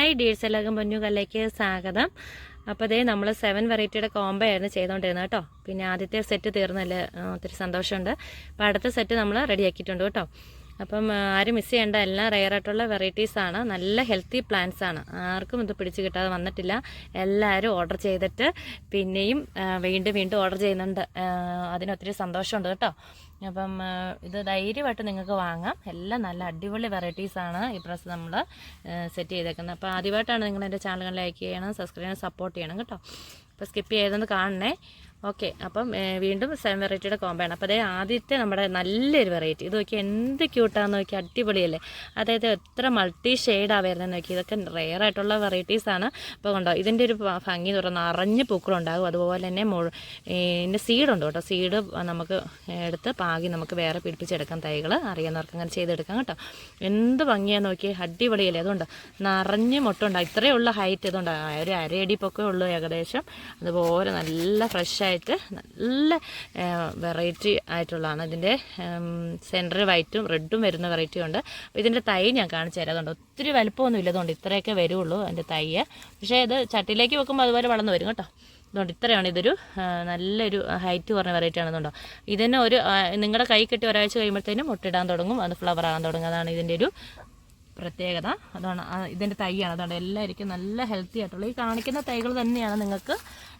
Hi deeds എല്ലാവർക്കും പൊന്നു കല്ലേക്ക് സ്വാഗതം. അപ്പോൾ അതേ നമ്മൾ സെവൻ വെറൈറ്റിയുടെ കോംബോ ആയിരുന്നു ചെയ്തുകൊണ്ടിരുന്നത് കേട്ടോ. പിന്നെ ആദ്യത്തെ സെറ്റ് തീർന്നല്ലേ ഒത്തിരി സന്തോഷമുണ്ട്. അപ്പോൾ അടുത്ത സെറ്റ് നമ്മൾ റെഡിയാക്കിയിട്ടുണ്ട് കേട്ടോ. അപ്പം ആരും മിസ് ചെയ്യേണ്ട എല്ലാം റെയറായിട്ടുള്ള വെറൈറ്റീസ് ആണ്. നല്ല ഹെൽത്തി പ്ലാന്റ്സ് ആണ്. ആർക്കും ഇത് പിടിച്ച് കിട്ടാതെ വന്നിട്ടില്ല. എല്ലാവരും ഓർഡർ ചെയ്തിട്ട് പിന്നെയും വീണ്ടും വീണ്ടും ഓർഡർ ചെയ്യുന്നുണ്ട്. അതിനൊത്തിരി സന്തോഷമുണ്ട് കേട്ടോ. അപ്പം ഇത് ധൈര്യമായിട്ട് നിങ്ങൾക്ക് വാങ്ങാം. എല്ലാം നല്ല അടിപൊളി വെറൈറ്റീസ് ആണ് ഈ പ്രസ് നമ്മൾ സെറ്റ് ചെയ്തേക്കുന്നത്. അപ്പോൾ ആദ്യമായിട്ടാണ് നിങ്ങൾ എന്റെ ചാനലുകൾ ലൈക്ക് ചെയ്യണം സബ്സ്ക്രൈബ് ചെയ്യണം സപ്പോർട്ട് ചെയ്യണം കേട്ടോ. അപ്പോൾ സ്കിപ്പ് ചെയ്തൊന്ന് കാണണേ. ഓക്കെ അപ്പം വീണ്ടും സെവൻ വെറൈറ്റിയുടെ കോമ്പാണ് അപ്പോൾ അതേ ആദ്യത്തെ നമ്മുടെ നല്ലൊരു വെറൈറ്റി ഇത് നോക്കി എന്ത് ക്യൂട്ടാന്ന് നോക്കി അടിപൊളിയല്ലേ? അതായത് എത്ര മൾട്ടി ഷെയ്ഡാണ് വരുന്നത് നോക്കി ഇതൊക്കെ റെയർ ആയിട്ടുള്ള വെറൈറ്റീസ് ആണ്. അപ്പോൾ കണ്ടോ ഇതിന്റെ ഒരു ഭംഗി പറഞ്ഞാൽ നിറഞ്ഞ് പൂക്കളുണ്ടാകും അതുപോലെ തന്നെ മുഴ ഇതിന്റെ സീഡുണ്ട് കേട്ടോ. സീഡ് നമുക്ക് എടുത്ത് പാകി നമുക്ക് വേറെ പിടിപ്പിച്ചെടുക്കാം തൈകൾ അറിയാവുന്നവർക്ക് അങ്ങനെ ചെയ്തെടുക്കാം കേട്ടോ. എന്ത് ഭംഗിയാന്ന് നോക്കി അടിപൊളിയല്ലേ? അതുകൊണ്ട് നിറഞ്ഞ് മുട്ടുണ്ടാകും. ഇത്രയുള്ള ഹൈറ്റ് ഇതുണ്ട്. ഒരു അരയടി പൊക്കേ ഉള്ളൂ ഏകദേശം. അതുപോലെ നല്ല ഫ്രഷ് ആയിട്ട് നല്ല വെറൈറ്റി ആയിട്ടുള്ളതാണ്. ഇതിന്റെ സെന്റർ വൈറ്റും റെഡും വരുന്ന വെറൈറ്റി ഉണ്ട്. അപ്പോൾ ഇതിന്റെ തൈ ഞാൻ കാണിച്ചു തരാം. അതുകൊണ്ട് ഒത്തിരി വലുപ്പമൊന്നും ഇല്ലതുകൊണ്ട് ഇത്രയൊക്കെ വരുള്ളൂ അതിന്റെ തൈ പക്ഷേ ഇത് ചട്ടിയിലേക്ക് വെക്കുമ്പോൾ അതുപോലെ വളർന്നു വരും കേട്ടോ. അതുകൊണ്ട് ഇത്രയാണ്. ഇതൊരു നല്ലൊരു ഹൈറ്റ് കുറഞ്ഞ വെറൈറ്റി ആണെന്നുണ്ടോ ഇതിന് ഒരു നിങ്ങളുടെ കൈ കെട്ടി ഒരാഴ്ച കഴിയുമ്പോഴത്തേനും മുട്ടിടാൻ തുടങ്ങും. അത് ഫ്ലവർ ആകാൻ തുടങ്ങും. അതാണ് ഇതിന്റെ ഒരു പ്രത്യേകത. അതാണ് ഇതിന്റെ തൈയാണ്. അതുകൊണ്ട് എല്ലാവർക്കും നല്ല ഹെൽത്തി ആയിട്ടുള്ള ഈ കാണിക്കുന്ന തൈകൾ തന്നെയാണ് നിങ്ങൾക്ക്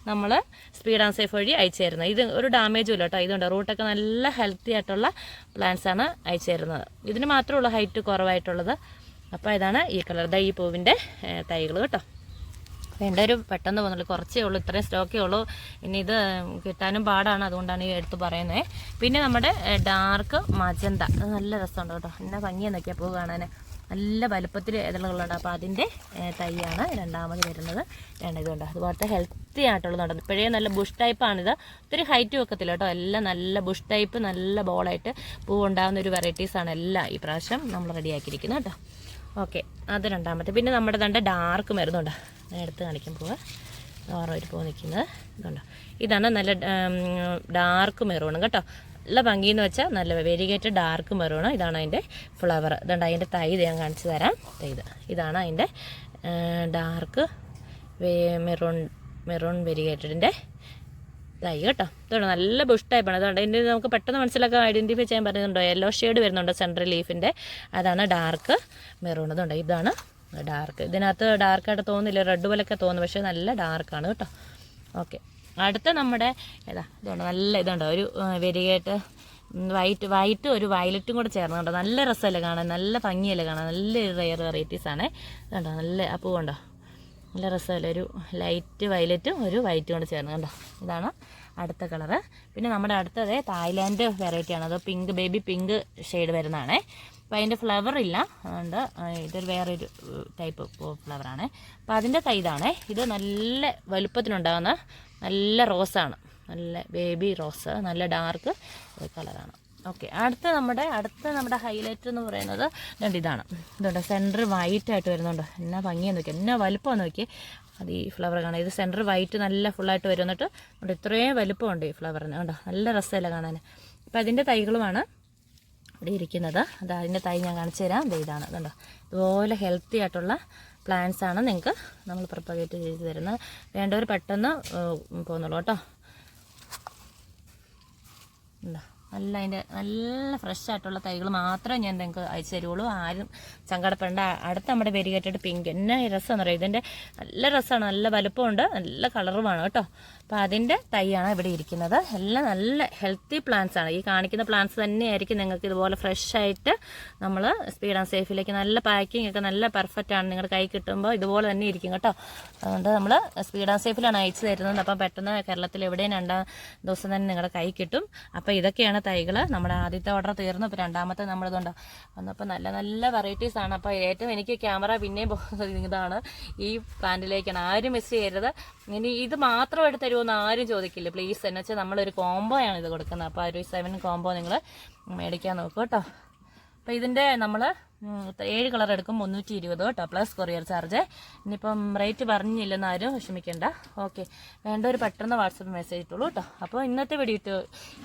നമ്മൾ സ്പീഡ് ആൻഡ് സേഫ് വഴി അയച്ചു തരുന്നത്. ഇത് ഒരു ഡാമേജും ഇല്ല കേട്ടോ. ഇതുണ്ട് റൂട്ടൊക്കെ നല്ല ഹെൽത്തി ആയിട്ടുള്ള പ്ലാന്റ്സ് ആണ് അയച്ചു തരുന്നത്. ഇതിന് മാത്രമുള്ള ഹൈറ്റ് കുറവായിട്ടുള്ളത്. അപ്പോൾ ഇതാണ് ഈ കളർ ദൈ പൂവിന്റെ തൈകൾ കേട്ടോ. വേണ്ട ഒരു പെട്ടെന്ന് വന്നുള്ളൂ കുറച്ചേ ഉള്ളൂ ഇത്രയും സ്റ്റോക്കേ ഉള്ളൂ. ഇനി ഇത് കിട്ടാനും പാടാണ് അതുകൊണ്ടാണ് ഈ എടുത്ത് പറയുന്നത് പിന്നെ നമ്മുടെ ഡാർക്ക് മജന്ത നല്ല രസമുണ്ട് കേട്ടോ. എന്നാ ഭംഗിയെന്നൊക്കെയാണ് പൂ കാണാൻ നല്ല വലുപ്പത്തിൽ ഇതളുകളുണ്ട് അപ്പോൾ അതിന്റെ തൈയാണ് രണ്ടാമത് വരുന്നത്. രണ്ട് ഇതുണ്ട്. അതുപോലത്തെ ഹെൽത്തി ആയിട്ടുള്ളതുണ്ട് ഇപ്പോഴേ നല്ല ബുഷ് ടൈപ്പാണിത് ഒത്തിരി ഹൈറ്റ് വെക്കത്തില്ല കേട്ടോ. എല്ലാം നല്ല ബുഷ് ടൈപ്പ് നല്ല ബോളായിട്ട് പൂവുണ്ടാകുന്ന ഒരു വെറൈറ്റീസാണ് എല്ലാം ഈ പ്രാവശ്യം നമ്മൾ റെഡിയാക്കിയിരിക്കുന്നത് കേട്ടോ. ഓക്കെ അത് രണ്ടാമത്തെ. പിന്നെ നമ്മുടെ തണ്ട ഡാർക്ക് മരുന്നുണ്ട്. ഞാൻ എടുത്ത് കാണിക്കാൻ പോവുക ഓറോ ഒരു പൂ നിൽക്കുന്നത്. ഇതുണ്ടോ. ഇതാണ് നല്ല ഡാർക്ക് മെറൂണ് കേട്ടോ. നല്ല ഭംഗിയെന്ന് വെച്ചാൽ നല്ല വെരിഗേറ്റഡ് ഡാർക്ക് മെറൂണ് ഇതാണ് അതിന്റെ ഫ്ലവർ. ഇതുണ്ട് അതിന്റെ തൈ ഞാൻ കാണിച്ചു തരാം. ഇത്. ഇതാണ് അതിന്റെ ഡാർക്ക് മെറൂൺ മെറൂൺ വെരിഗേറ്റഡിന്റെ തൈ കേട്ടോ. ഇതുണ്ട് നല്ല ബുഷ് ടൈപ്പാണ് അതുകൊണ്ട് ഇതിന്റെ നമുക്ക് പെട്ടെന്ന് മനസ്സിലാക്കാൻ ഐഡന്റിഫൈ ചെയ്യാൻ പറയുന്നുണ്ടോ യെല്ലോ ഷെയ്ഡ് വരുന്നുണ്ട് സെൻട്രൽ ലീഫിന്റെ അതാണ് ഡാർക്ക് മെറൂൺ. ഇതുണ്ട്. ഇതാണ് ഡാർക്ക് ഇതിനകത്ത് ഡാർക്കായിട്ട് തോന്നുന്നില്ല. റെഡ് പോലൊക്കെ തോന്നുന്നു. പക്ഷേ നല്ല ഡാർക്കാണ് കേട്ടോ. ഓക്കെ അടുത്ത നമ്മുടെ ഏതാ ഇതുണ്ട് നല്ല ഇതുണ്ട് ഒരു വെരികേട്ട് വൈറ്റ് വൈറ്റ് ഒരു വയലറ്റും കൂടെ ചേർന്നുണ്ടോ? നല്ല രസമല്ലേ കാണാൻ നല്ല ഭംഗിയല്ലേ കാണാൻ നല്ല റെയർ വെറൈറ്റീസ് ആണ്. ഇതുണ്ടോ നല്ല ആ പൂവുണ്ടോ? നല്ല രസമല്ലേ ഒരു ലൈറ്റ് വയലറ്റും ഒരു വൈറ്റും കൂടെ ചേർന്ന് കണ്ടോ? ഇതാണ് അടുത്ത കളറ് പിന്നെ നമ്മുടെ അടുത്തത് തായ്ലാൻഡ് വെറൈറ്റിയാണ് അത് പിങ്ക് ബേബി പിങ്ക് ഷെയ്ഡ് വരുന്നതാണേ. അപ്പോൾ അതിന്റെ ഫ്ലവർ ഇല്ല. അതുകൊണ്ട് ഇതൊരു വേറൊരു ടൈപ്പ് ഫ്ലവറാണ് അപ്പോൾ അതിന്റെ തൈ ഇത് നല്ല വലുപ്പത്തിനുണ്ടാകുന്ന നല്ല റോസാണ് നല്ല ബേബി റോസ് നല്ല ഡാർക്ക് കളറാണ് ഓക്കെ അടുത്ത നമ്മുടെ അടുത്ത നമ്മുടെ ഹൈലൈറ്റ് എന്ന് പറയുന്നത് ഇതുണ്ട് ഇതാണ്. ഇതുണ്ട് സെന്റർ വൈറ്റ് ആയിട്ട് വരുന്നുണ്ട്. എന്നാ ഭംഗിയെന്ന് നോക്കി എന്നാ വലുപ്പം നോക്കി അത് ഈ ഫ്ലവർ കാണാം ഇത് സെന്റർ വൈറ്റ് നല്ല ഫുള്ളായിട്ട് വരും എന്നിട്ട് ഉണ്ട് ഇത്രയും വലുപ്പമുണ്ട് ഈ ഫ്ലവറിന് കണ്ടോ നല്ല രസമല്ല കാണാൻ അപ്പോൾ അതിന്റെ തൈകളുമാണ് ഇവിടെ ഇരിക്കുന്നത്. അത് അതിന്റെ തൈ ഞാൻ കാണിച്ചു തരാം. ഇതാണ്. കണ്ടോ? ഇതുപോലെ ഹെൽത്തി ആയിട്ടുള്ള പ്ലാന്റ്സ് ആണ് നിങ്ങൾക്ക് നമ്മൾ പ്രൊപ്പഗേറ്റ് ചെയ്ത് തരുന്നത്. വേണ്ടവർ പെട്ടെന്ന് പോകുന്നുള്ളൂ കേട്ടോ. ഉണ്ടോ നല്ല അതിന്റെ നല്ല ഫ്രഷ് ആയിട്ടുള്ള തൈകൾ മാത്രമേ ഞാൻ നിങ്ങൾക്ക് അയച്ചു തരുള്ളൂ ആരും സങ്കടപ്പെടേണ്ട. അടുത്ത നമ്മുടെ വെരിഗേറ്റഡ് പിങ്ക് എന്നെ രസമെന്ന് പറയുക ഇതിന്റെ നല്ല രസമാണ്. നല്ല വലുപ്പമുണ്ട്. നല്ല കളറുമാണ് കേട്ടോ. അപ്പോൾ അതിന്റെ തൈയാണ് ഇവിടെ ഇരിക്കുന്നത്. എല്ലാം നല്ല ഹെൽത്തി പ്ലാന്റ്സ് ആണ്. ഈ കാണിക്കുന്ന പ്ലാന്റ്സ് തന്നെയായിരിക്കും നിങ്ങൾക്ക് ഇതുപോലെ ഫ്രഷ് ആയിട്ട് നമ്മൾ സ്പീഡ് ആൻഡ് സേഫിലേക്ക് നല്ല പാക്കിംഗ് ഒക്കെ നല്ല പെർഫെക്റ്റ് ആണ്. നിങ്ങളുടെ കൈ കിട്ടുമ്പോൾ ഇതുപോലെ തന്നെ ഇരിക്കും കേട്ടോ. അതുകൊണ്ട് നമ്മൾ സ്പീഡ് ആൻഡ് സേഫിലാണ് അയച്ചു തരുന്നത്. അപ്പം പെട്ടെന്ന് കേരളത്തിൽ എവിടെയും രണ്ടാം ദിവസം തന്നെ നിങ്ങളുടെ കൈ കിട്ടും. അപ്പോൾ ഇതൊക്കെയാണ് തൈകൾ നമ്മുടെ ആദ്യത്തെ ഓർഡർ തീർന്നു ഇപ്പോൾ രണ്ടാമത്തെ നമ്മളിതുണ്ട്? വന്നപ്പോൾ നല്ല നല്ല വെറൈറ്റീസ് ആണ്. അപ്പോൾ ഏറ്റവും എനിക്ക് ക്യാമറ പിന്നെയും ഇതാണ്. ഈ പ്ലാന്റിലേക്കാണ് ആരും മിസ് ചെയ്യരുത്. ഇനി ഇത് മാത്രം എടുത്ത് തരുമെന്ന് ആരും ചോദിക്കില്ല. പ്ലീസ് എന്ന് വെച്ചാൽ നമ്മളൊരു കോംബോ ആണ് ഇത് കൊടുക്കുന്നത്. അപ്പോൾ ഒരു സെവൻ കോംബോ നിങ്ങൾ മേടിക്കാൻ നോക്കൂ കേട്ടോ. അപ്പോൾ ഇതിന്റെ നമ്മൾ ഏഴ് കളർ എടുക്കും മുന്നൂറ്റി ഇരുപത് കേട്ടോ പ്ലസ് കൊറിയർ ചാർജ്. ഇനിയിപ്പം റേറ്റ് പറഞ്ഞില്ലെന്ന് ആരും വിഷമിക്കേണ്ട. ഓക്കെ. വേണ്ട ഒരു പെട്ടെന്ന് വാട്സപ്പ് മെസ്സേജ് ഇട്ടുള്ളൂ കേട്ടോ. അപ്പോൾ ഇന്നത്തെ വീഡിയോ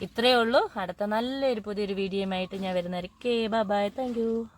ഇത്രയേ ഉള്ളൂ. അടുത്ത നല്ലൊരു പുതിയൊരു വീഡിയോയുമായിട്ട് ഞാൻ വരുന്നവരൊക്കെ ബൈ ബൈ താങ്ക്